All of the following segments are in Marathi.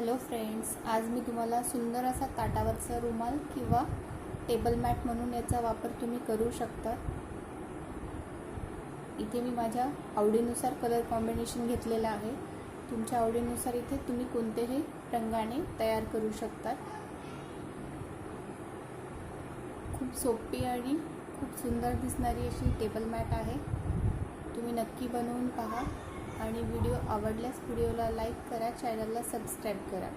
हॅलो फ्रेंड्स आज मी तुम्हाला सुंदर असा ताटावरचा रुमाल किंवा टेबल मॅट म्हणून याचा वापर तुम्ही करू शकता. इथे मी माझ्या आवडीनुसार कलर कॉम्बिनेशन घेतलेलं आहे. तुमच्या आवडीनुसार इथे तुम्ही कोणतेही रंगाने तयार करू शकता. खूप सोपी आणि खूप सुंदर दिसणारी अशी टेबल मॅट आहे. तुम्ही नक्की बनवून पहा. आणि व्हिडिओ आवडल्यास व्हिडिओला लाईक करा चॅनलला सबस्क्राईब करा.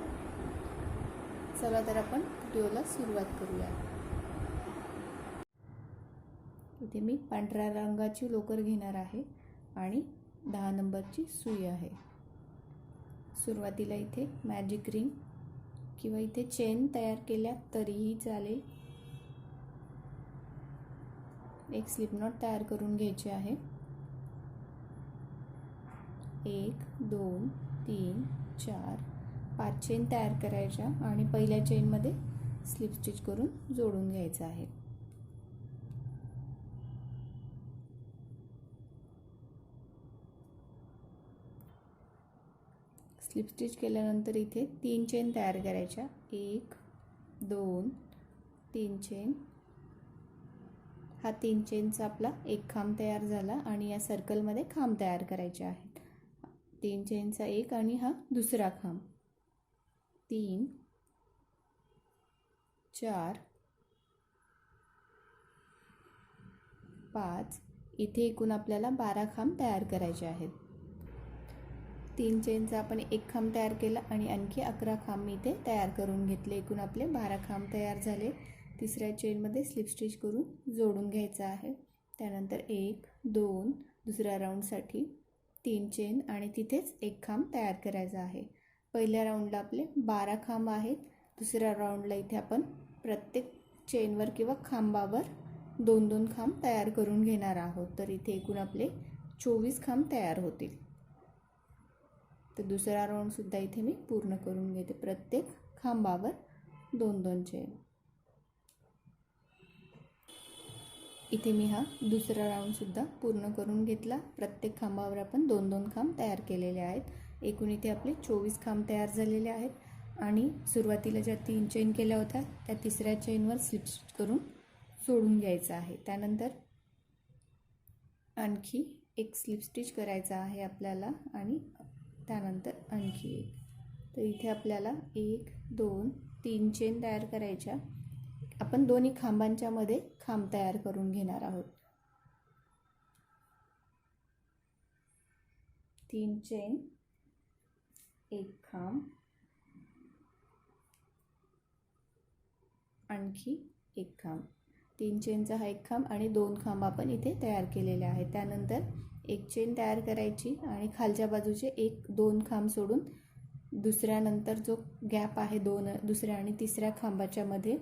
चला तर आपण व्हिडिओला सुरुवात करूया. इथे मी पांढऱ्या रंगाची लोकर घेणार आहे आणि दहा नंबरची सुई आहे. सुरुवातीला इथे मॅजिक रिंग किंवा इथे चेन तयार केल्या तरीही चालेल. एक स्लिप नॉट तयार करून घ्यायची आहे. एक दोन तीन चार. पाच चेन तयार करायच्या आणि पहिल्या चेनमध्ये स्लिप स्टिच करून जोडून घ्यायचं आहे. स्लिप स्टिच केल्यानंतर इथे तीन चेन तयार करायच्या. एक दोन तीन चेन हा तीन चेनचा आपला एक खांब तयार झाला आणि या सर्कलमध्ये खांब तयार करायचे आहे. तीन चेनचा एक आणि हा दुसरा खांब. तीन चार पाच इथे एकूण आपल्याला बारा खांब तयार करायचे आहेत. तीन चेनचा आपण एक खांब तयार केला आणि आणखी अकरा खांब मी इथे तयार करून घेतले. एकूण आपले बारा खांब तयार झाले. तिसऱ्या चेनमध्ये स्लिप स्टिच करून जोडून घ्यायचं आहे. त्यानंतर एक दोन दुसऱ्या राऊंडसाठी तीन चेन आणि तिथेच एक खांब तयार करायचा आहे. पहिल्या राऊंडला आपले बारा खांब आहेत. दुसऱ्या राऊंडला इथे आपण प्रत्येक चेनवर किंवा खांबावर दोन दोन खांब तयार करून घेणार आहोत. तर इथे एकूण आपले चोवीस खांब तयार होतील. तर दुसरा राऊंडसुद्धा इथे मी पूर्ण करून घेते. प्रत्येक खांबावर दोन दोन चेन. इथे मी हा दुसरा राऊंडसुद्धा पूर्ण करून घेतला. प्रत्येक खांबावर आपण दोन दोन खांब तयार केलेले आहेत. एकूण इथे आपले चोवीस खांब तयार झालेले आहेत. आणि सुरुवातीला ज्या तीन चेन केल्या होत्या त्या तिसऱ्या चेनवर स्लिप करून सोडून घ्यायचं आहे. त्यानंतर आणखी एक स्लिप स्टिच करायचा आहे आपल्याला आणि त्यानंतर आणखी एक. तर इथे आपल्याला एक दोन तीन चेन तयार करायच्या. आपण दोन्ही खांबांच्या मध्ये खांब तयार करून घेणार आहोत. तीन चेन एक खांब आणखी एक खांब. तीन चेनचा हा एक खांब आणि दोन खांब आपण इथे तयार केलेले आहेत. त्यानंतर एक चेन तयार करायची आणि खालच्या बाजूचे एक दोन खांब सोडून दुसऱ्यानंतर जो गॅप आहे दोन दुसऱ्या आणि तिसऱ्या खांबाच्या मध्ये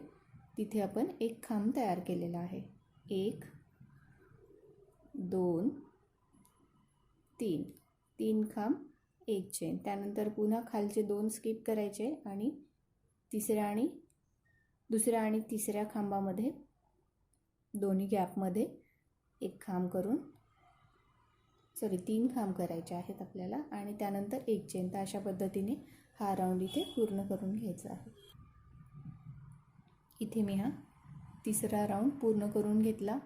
तिथे आपण एक खांब तयार केलेला आहे. एक दोन तीन. तीन खांब एक चेन त्यानंतर पुन्हा खालचे दोन स्किप करायचे आणि तिसऱ्या आणि दुसऱ्या आणि तिसऱ्या खांबामध्ये दोन्ही गॅपमध्ये एक खांब करून सॉरी तीन खांब करायचे आहेत आपल्याला. आणि त्यानंतर एक चेन तर अशा पद्धतीने हा राऊंड इथे पूर्ण करून घ्यायचा आहे. इथे मी हा तिसरा राऊंड पूर्ण करून घेतला.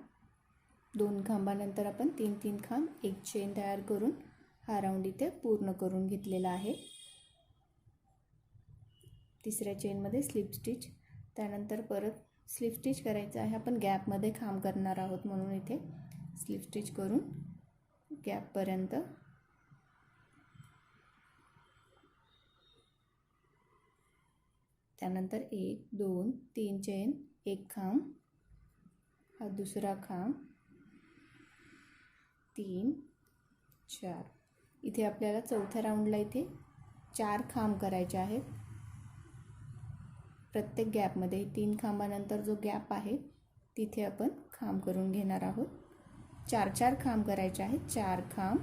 दोन खांबानंतर आपण तीन तीन खांब एक चेन तयार करून हा राऊंड इथे पूर्ण करून घेतलेला आहे. तिसऱ्या चेनमध्ये स्लिप स्टिच त्यानंतर परत स्लिप स्टिच करायचं आहे. आपण गॅपमध्ये खांब करणार आहोत म्हणून इथे स्लिप स्टिच करून गॅपपर्यंत त्यानंतर एक दोन तीन चेन एक खांब हा दुसरा खांब तीन चार. इथे आपल्याला चौथ्या राऊंडला इथे चार खांब करायचे आहेत. प्रत्येक गॅपमध्ये तीन खांबानंतर जो गॅप आहे तिथे आपण खांब करून घेणार आहोत. चार चार खांब करायचे आहेत. चार खांब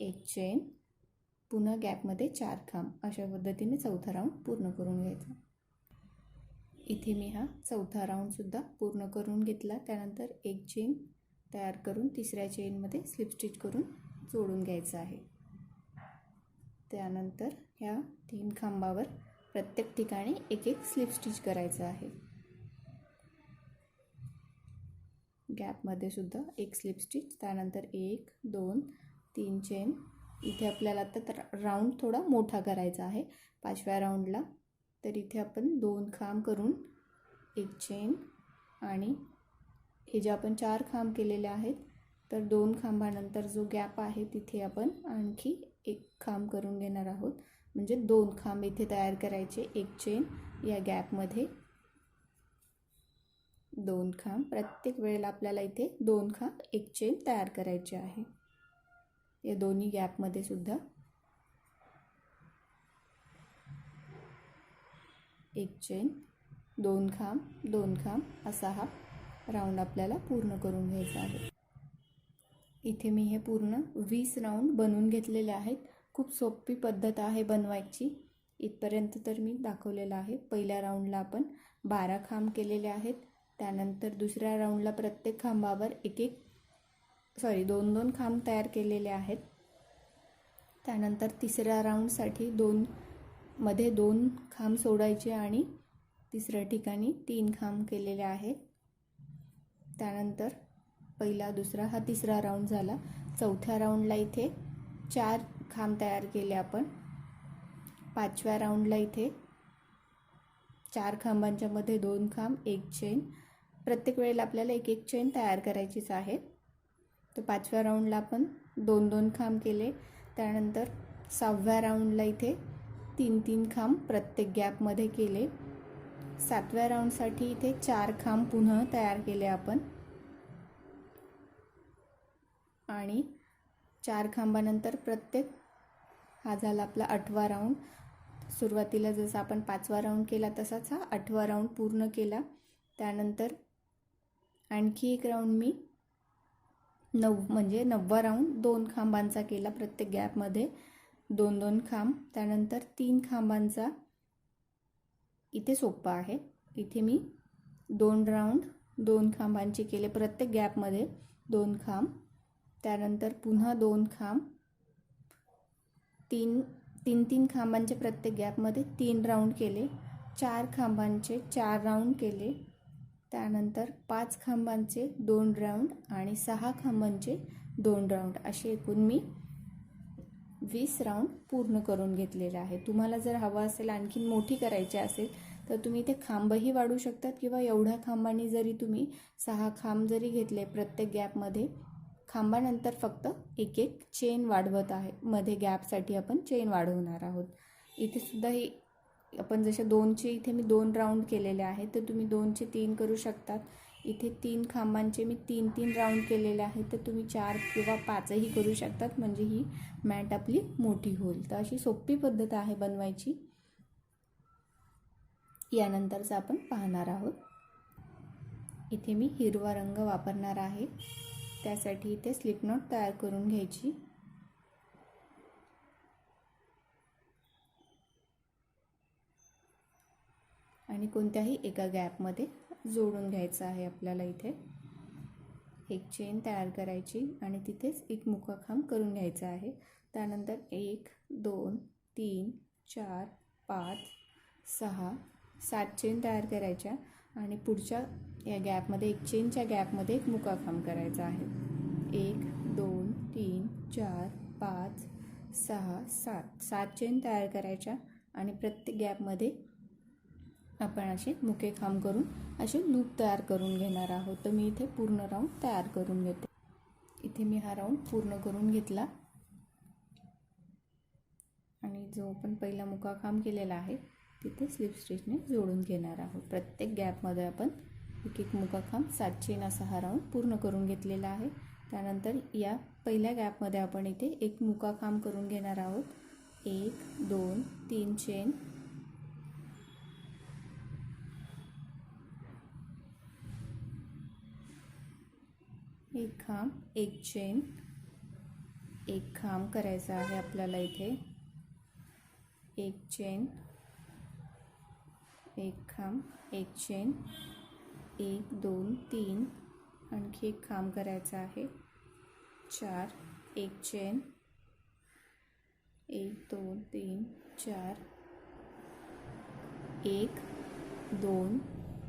एक चेन पुन्हा गॅपमध्ये चार खांब अशा पद्धतीने चौथा राऊंड पूर्ण करून घ्यायचा. इथे मी हा चौथा राऊंडसुद्धा पूर्ण करून घेतला. त्यानंतर एक चेन तयार करून तिसऱ्या चेनमध्ये स्लिप स्टिच करून जोडून घ्यायचं आहे. त्यानंतर ह्या तीन खांबावर प्रत्येक ठिकाणी एक एक स्लिप स्टिच करायचं आहे. गॅपमध्ये सुद्धा एक स्लिप स्टिच त्यानंतर एक दोन तीन चेन इथे आपल्याला आता राऊंड थोडा मोठा करायचा आहे. पाचव्या राऊंडला तर इथे आपण दोन खांब करून एक चेन आणि हे जे आपण चार खांब केलेले आहेत तर दोन खांबानंतर जो गॅप आहे तिथे आपण आणखी एक खांब करून घेणार आहोत. म्हणजे दोन खांब इथे तयार करायचे. एक चेन या गॅपमध्ये दोन खांब. प्रत्येक वेळेला आपल्याला इथे दोन खांब एक चेन तयार करायचे आहे. या दोन्ही गॅपमध्ये सुद्धा. एक चेन दोन खांब दोन खांब असा हा राऊंड आपल्याला पूर्ण करून घ्यायचा आहे. इथे मी हे पूर्ण वीस राऊंड बनवून घेतलेले आहेत. खूप सोपी पद्धत आहे बनवायची. इथपर्यंत तर मी दाखवलेलं आहे. पहिल्या राऊंडला आपण बारा खांब केलेले आहेत. त्यानंतर दुसऱ्या राऊंडला प्रत्येक खांबावर एक एक सॉरी दोन दोन खांब तयार केलेले आहेत. त्यानंतर तिसऱ्या राऊंडसाठी दोन मध्ये दोन खांब सोडायचे आणि तिसऱ्या ठिकाणी तीन खांब केलेले आहेत. त्यानंतर पहिला दुसरा हा तिसरा राऊंड झाला. चौथ्या राऊंडला इथे चार खांब तयार केले आपण. पाचव्या राऊंडला इथे चार खांबांच्यामध्ये दोन खांब एक चेन प्रत्येक वेळेला आपल्याला एक एक चेन तयार करायचीच आहे. तर पाचव्या राऊंडला आपण दोन दोन खांब केले. त्यानंतर सहाव्या राऊंडला इथे तीन तीन खांब प्रत्येक गॅपमध्ये केले. सातव्या राऊंडसाठी इथे चार खांब पुन्हा तयार केले आपण. आणि चार खांबानंतर प्रत्येक हा झाला आपला आठवा राऊंड सुरुवातीला जसं आपण पाचवा राऊंड केला तसाच हा आठवा राऊंड पूर्ण केला. त्यानंतर आणखी एक राऊंड मी नऊ म्हणजे नववा राऊंड दोन खांबांचा केला प्रत्येक गॅपमध्ये दोन दोन खांब. त्यानंतर तीन खांबांचा इथे सोपा आहे. इथे मी दोन राऊंड दोन खांबांचे केले प्रत्येक गॅपमध्ये दोन खांब. त्यानंतर पुन्हा दोन खांब. तीन तीन तीन खांबांचे प्रत्येक गॅपमध्ये तीन राऊंड केले. चार खांबांचे चार राऊंड केले. त्यानंतर पाच खांबांचे दोन राऊंड आणि सहा खांबांचे दोन राऊंड असे एकूण मी वीस राऊंड पूर्ण करून घेतलेले आहे. तुम्हाला जर हवं असेल आणखीन मोठी करायची असेल तर तुम्ही ते खांबही वाढू शकतात किंवा एवढ्या खांबांनी जरी तुम्ही सहा खांब जरी घेतले प्रत्येक गॅपमध्ये खांबानंतर फक्त एक एक चेन वाढवत आहे. मध्ये गॅपसाठी आपण चेन वाढवणार आहोत. इथे सुद्धा ही आपण जसे दोनचे इथे मी दोन राऊंड केलेले आहेत तर तुम्ही दोनचे तीन करू शकतात. इथे तीन खांबांचे मी तीन तीन राऊंड केलेले आहेत तर तुम्ही चार किंवा पाचही करू शकतात म्हणजे ही मॅट आपली मोठी होईल. तर अशी सोपी पद्धत आहे बनवायची. यानंतरचं आपण पाहणार आहोत. इथे मी हिरवा रंग वापरणार आहे. त्यासाठी इथे स्लिप नॉट तयार करून घ्यायची. आणि कोणत्याही एका गॅपमध्ये जोडून घ्यायचं आहे आपल्याला इथे. एक चेन तयार करायची आणि तिथेच एक मुकाखांब करून घ्यायचा आहे. त्यानंतर एक दोन तीन चार पाच सहा सात चेन तयार करायच्या आणि पुढच्या या गॅपमध्ये एक चेनच्या गॅपमध्ये एक मुकाखांब करायचा आहे. एक दोन तीन चार पाच सहा सात. सात चेन तयार करायच्या आणि प्रत्येक गॅपमध्ये आपण असे मुके खांब करून असे लूप तयार करून घेणार आहोत. तर मी इथे पूर्ण राऊंड तयार करून घेते. इथे मी हा राऊंड पूर्ण करून घेतला. आणि जो आपण पहिला मुका खांब केलेला आहे तिथे स्लिप स्टिचने जोडून घेणार आहोत. प्रत्येक गॅपमध्ये आपण एक एक मुका खांब सात चेन असा हा राऊंड पूर्ण करून घेतलेला आहे. त्यानंतर या पहिल्या गॅपमध्ये आपण इथे एक मुका खांब करून घेणार आहोत. एक दोन तीन चेन एक खांब एक चेन एक खांब करायचा आहे आपल्याला इथे. एक चेन एक खांब एक चेन एक दोन तीन आणखी एक खांब करायचा आहे. चार एक चेन एक दोन तीन चार एक दोन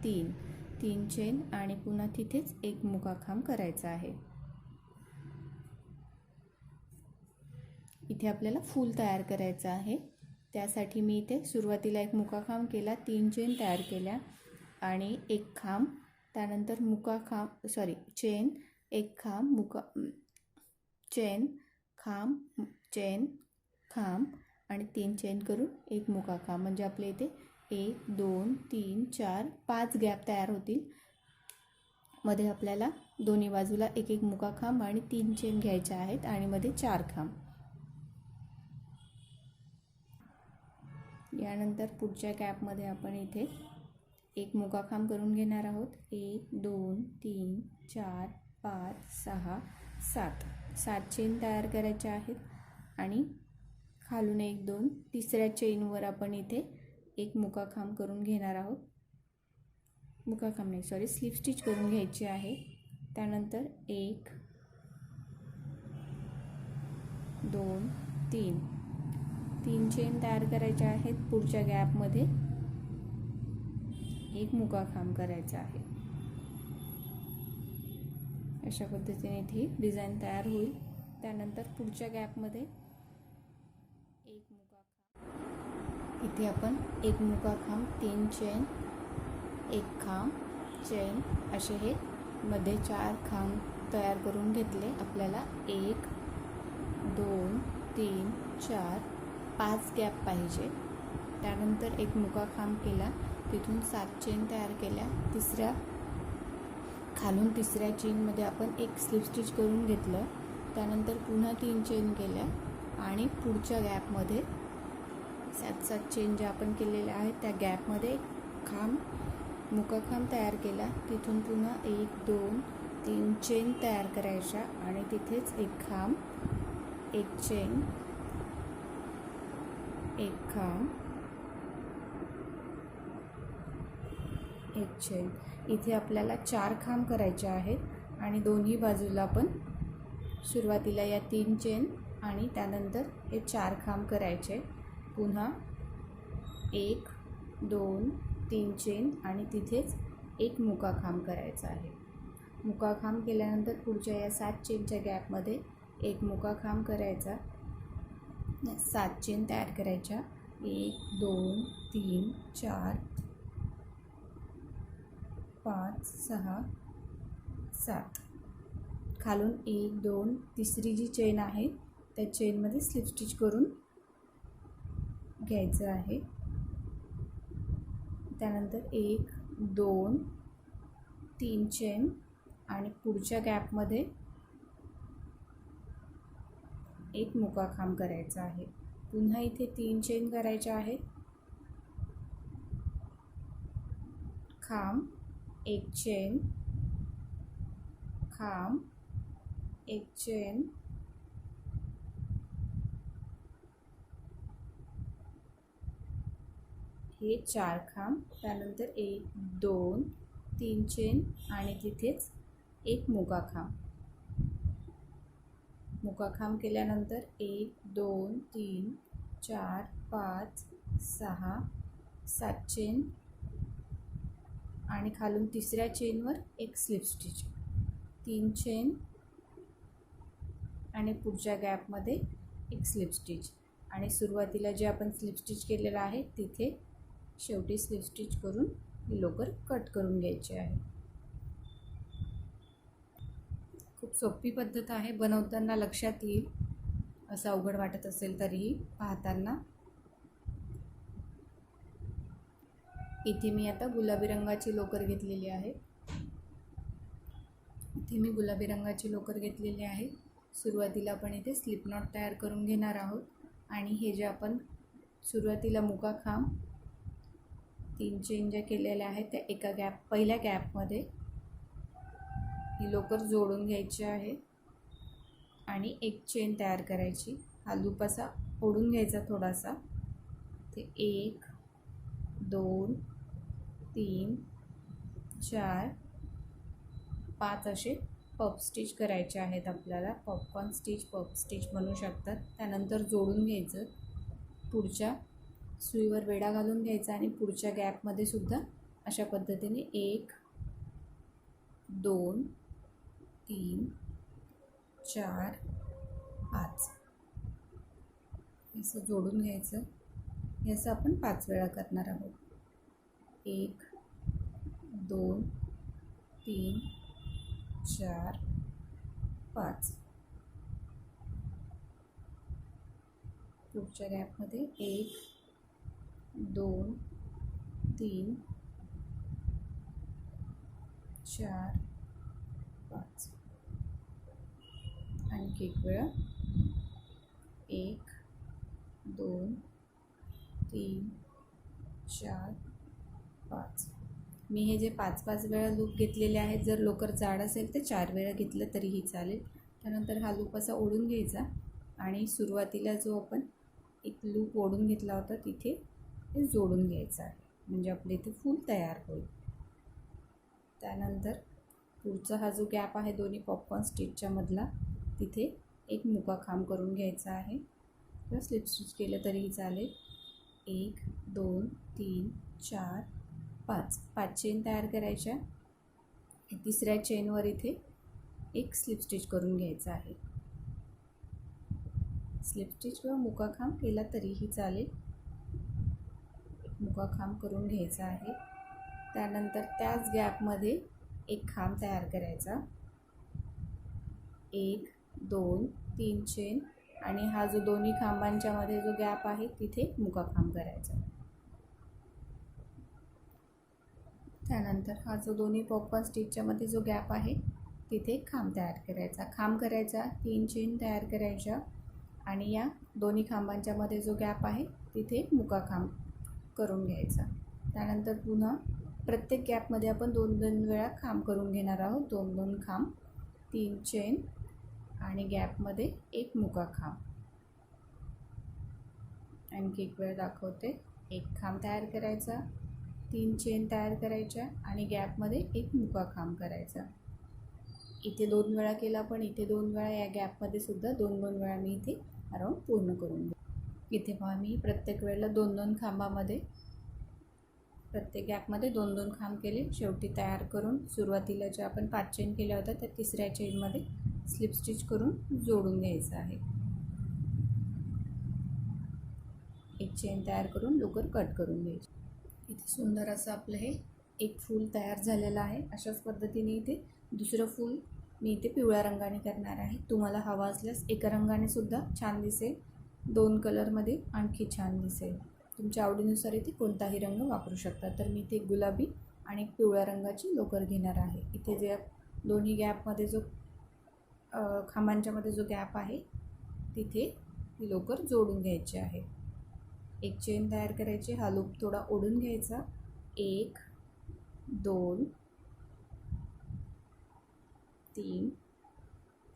तीन. तीन चेन आणि पुन्हा तिथेच एक मुकाखांब करायचा आहे. इथे आपल्याला फूल तयार करायचं आहे. त्यासाठी मी इथे सुरुवातीला एक मुकाखांब केला तीन चेन तयार केल्या आणि एक खांब त्यानंतर मुकाखांब सॉरी चेन एक खांब मुका चेन खांब चेन खांब आणि तीन चेन करून एक मुकाखांब म्हणजे आपल्या इथे एक दोन तीन चार पाच गॅप तयार होतील. मध्ये आपल्याला दोन्ही बाजूला एक एक मुकाखांब आणि तीन चेन घ्यायच्या आहेत आणि मध्ये चार खांब. यानंतर पुढच्या गॅपमध्ये आपण इथे एक मुकाखांब करून घेणार आहोत. एक दोन तीन चार पाच सहा सात. सात चेन तयार करायच्या आहेत आणि खालून एक दोन तिसऱ्या चेनवर आपण इथे एक मुकाखांब करून घेणार आहोत. मुकाखांब नाही सॉरी स्लिप स्टिच करून घ्यायची आहे. त्यानंतर एक दोन तीन. तीन चेन तयार करायच्या आहेत पुढच्या गॅपमध्ये एक मुकाखांब करायचा आहे. अशा पद्धतीने इथे डिझाईन तयार होईल. त्यानंतर पुढच्या गॅपमध्ये एक मुकाखांब इथे आपण एक मुका खांब तीन चेन एक खांब चेन असे हे मध्ये चार खांब तयार करून घेतले. आपल्याला एक दोन तीन चार पाच गॅप पाहिजे. त्यानंतर एक मुका खांब केला तिथून सात चेन तयार केल्या. तिसऱ्या खालून तिसऱ्या चेनमध्ये आपण एक स्लिप स्टिच करून घेतलं. त्यानंतर पुन्हा तीन चेन केल्या आणि पुढच्या गॅपमध्ये सात सात चेन ज्या आपण केलेल्या आहेत. त्या गॅपमध्ये खांब मुकाखांब तयार केला. तिथून पुन्हा एक दोन तीन चेन तयार करायच्या आणि तिथेच एक खांब एक चेन एक खांब एक चेन इथे आपल्याला चार खांब करायचे आहेत आणि दोन्ही बाजूला आपण सुरुवातीला या तीन चेन आणि त्यानंतर हे चार खांब करायचे. पुन्हा एक दोन तीन चेन आणि तिथेच एक मुकाखांब करायचा आहे. मुकाखांब केल्यानंतर पुढच्या या सात चेनच्या गॅपमध्ये एक मुकाखांब करायचा. सात चेन तयार करायच्या. एक दोन तीन चार पाच सहा सात. खालून एक दोन तिसरी जी चेन आहे त्या चेनमध्ये स्लिप स्टिच करून घ्यायचं आहे. त्यानंतर एक दोन तीन चेन आणि पुढच्या गॅपमध्ये एक मुकाखांब करायचा आहे. पुन्हा इथे तीन चेन करायच्या आहेत. खांब एक चेन खांब एक चेन हे चार खांब त्यानंतर एक दोन तीन चेन आणि तिथेच एक मुकाखांब मुकाखांब केल्यानंतर एक दोन तीन चार पाच सहा सात चेन आणि खालून तिसऱ्या चेनवर एक स्लिप स्टिच. तीन चेन आणि पुढच्या गॅपमध्ये एक स्लिप स्टिच. आणि सुरुवातीला जे आपण स्लिप स्टिच केलेलं आहे तिथे शेवटी स्लिप स्टिच करून लोकर कट करून घ्यायची आहे. खूप सोपी पद्धत आहे बनवताना लक्षात येईल. असं अवघड वाटत असेल तरीही पाहताना. इथे मी आता गुलाबी रंगाची लोकर घेतलेली आहे. इथे मी गुलाबी रंगाची लोकर घेतलेली आहे. सुरुवातीला आपण इथे स्लिप नॉट तयार करून घेणार आहोत. आणि हे जे आपण सुरुवातीला मुका खांब तीन चेन ज्या केलेल्या आहेत त्या एका गॅप पहिल्या गॅपमध्ये ही लोकर जोडून घ्यायची आहे आणि एक चेन तयार करायची. हा लूप असा ओढून घ्यायचा थोडासा. ते एक दोन तीन चार पाच असे पप स्टिच करायचे आहेत आपल्याला. पॉपकॉर्न स्टिच पप स्टिच म्हणू शकतात. त्यानंतर जोडून घ्यायचं. पुढच्या सुईवर वेढा घालून घ्यायचा आणि पुढच्या गॅपमध्ये सुद्धा अशा पद्धतीने एक दोन तीन चार पाच. असं जोडून घ्यायचं. हे असं आपण पाच वेळा करणार आहोत. एक दोन तीन चार पाच. पुढच्या गॅपमध्ये एक दोन तीन चार पाच. आणखी एक वेळा. एक दोन तीन चार पाच. मी हे जे पाच पाच वेळा लूप घेतलेले आहेत जर लोकर जाड असेल तर चार वेळा घेतलं तरीही चालेल. त्यानंतर हा लूप असा ओढून घ्यायचा आणि सुरुवातीला जो आपण एक लूप ओढून घेतला होता तिथे ते जोडून घ्यायचं आहे. म्हणजे आपले इथे फूल तयार होईल. त्यानंतर पुढचा हा जो गॅप आहे दोन्ही पॉपकॉर्न स्टिचच्या मधला तिथे एक मुका खांब करून घ्यायचा आहे. किंवा स्लिप स्टिच केलं तरीही चालेल. एक दोन तीन चार पाच. पाच चेन तयार करायच्या. तिसऱ्या चेनवर इथे एक स्लिप स्टिच करून घ्यायचा आहे. स्लिप स्टिच किंवा मुकाखांब केला तरीही चालेल. एक मुकाखांब करून घ्यायचा आहे. त्यानंतर त्याच गॅपमध्ये एक खांब तयार करायचा. एक दोन तीन चेन आणि हा जो दोन्ही खांबांच्यामध्ये जो गॅप आहे तिथे मुकाखांब करायचा. त्यानंतर हा जो दोन्ही पॉपकॉर्न स्टिचच्यामध्ये जो गॅप आहे तिथे खांब तयार करायचा. खांब करायचा तीन चेन तयार करायच्या आणि या दोन्ही खांबांच्यामध्ये जो गॅप आहे तिथे मुका खांब करून घ्यायचा. त्यानंतर पुन्हा प्रत्येक गॅपमध्ये आपण दोन दोन वेळा खांब करून घेणार आहोत. दोन दोन खांब तीन चेन आणि गॅपमध्ये एक मुका खांब. आणखी एक वेळ दाखवते. एक खांब तयार करायचा तीन चेन तयार करायच्या आणि गॅपमध्ये एक मुका खांब करायचा. इथे दोन वेळा केला पण इथे दोन वेळा या गॅपमध्ये सुद्धा दोन दोन वेळा मी इथे अराऊंड पूर्ण करून की इथे मी प्रत्येक वेळेला दोन दोन खांबामध्ये प्रत्येक गॅपमध्ये दोन दोन खांब केले. शेवटी तयार करून सुरुवातीला ज्या आपण पाच चेन केल्या होत्या त्या तिसऱ्या चेनमध्ये स्लिप स्टिच करून जोडून घ्यायचं आहे. एक चेन तयार करून लवकर कट करून घ्यायची. इथे सुंदर असं आपलं हे एक फूल तयार झालेलं आहे. अशाच पद्धतीने इथे दुसरं फूल मी इथे पिवळ्या रंगाने करणार आहे. तुम्हाला हवा असल्यास एका रंगाने सुद्धा छान दिसेल. दोन कलरमध्ये आणखी छान दिसेल. तुमच्या आवडीनुसार इथे कोणताही रंग वापरू शकता. तर मी इथे गुलाबी आणि पिवळ्या रंगाची लोकर घेणार आहे. इथे जे दोन्ही गॅपमध्ये जो खांबांच्यामध्ये जो गॅप आहे तिथे ती लोकर जोडून घ्यायची आहे. एक चेन तयार करायची. हा लूप थोडा ओढून घ्यायचा. एक दोन तीन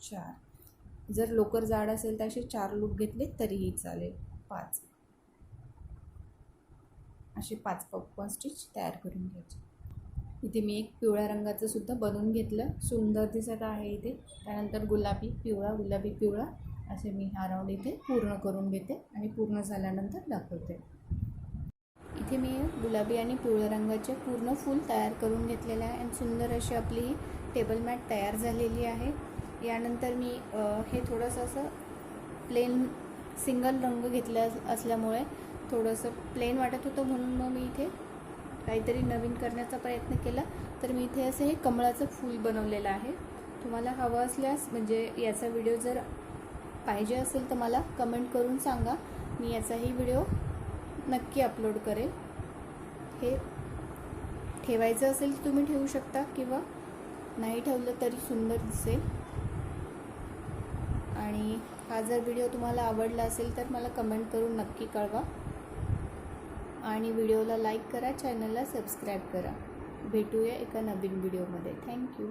चार. जर लोकर जाड असेल तर असे चार लूप घेतले तरीही चालेल. पाच. असे पाच पॉपकॉर्न स्टिच तयार करून घ्यायचे. इथे मी एक पिवळ्या रंगाचं सुद्धा बनवून घेतलं. सुंदर दिसत आहे इथे. त्यानंतर गुलाबी पिवळा गुलाबी पिवळा असे मी हा राऊंड इथे पूर्ण करून घेते आणि पूर्ण झाल्यानंतर दाखवते. इथे मी गुलाबी आणि पिवळ्या रंगाचे पूर्ण फूल तयार करून घेतलेले आहे आणि सुंदर अशी आपली ही टेबल मॅट तयार झालेली आहे. यानंतर मी हे थोडंसं असं प्लेन सिंगल रंग घेतला असल्यामुळे थोडंसं प्लेन वाटत होतं म्हणून मग मी इथे काहीतरी नवीन करण्याचा प्रयत्न केला. तर मी इथे असं हे कमळाचं फूल बनवलेलं आहे. तुम्हाला हवं असल्यास म्हणजे याचा व्हिडिओ जर पाहिजे असेल तर मला कमेंट करून सांगा. मी याचाही व्हिडिओ नक्की अपलोड करेल. हे ठेवायचं असेल तर तुम्ही ठेवू शकता किंवा नाही ठेवलं तरी सुंदर दिसेल. आणि हा जर व्हिडिओ तुम्हाला आवडला असेल तर मला कमेंट करून नक्की कळवा. आणि व्हिडिओला लाईक करा चॅनलला सबस्क्राईब करा. भेटूया एका नवीन व्हिडिओमध्ये थँक्यू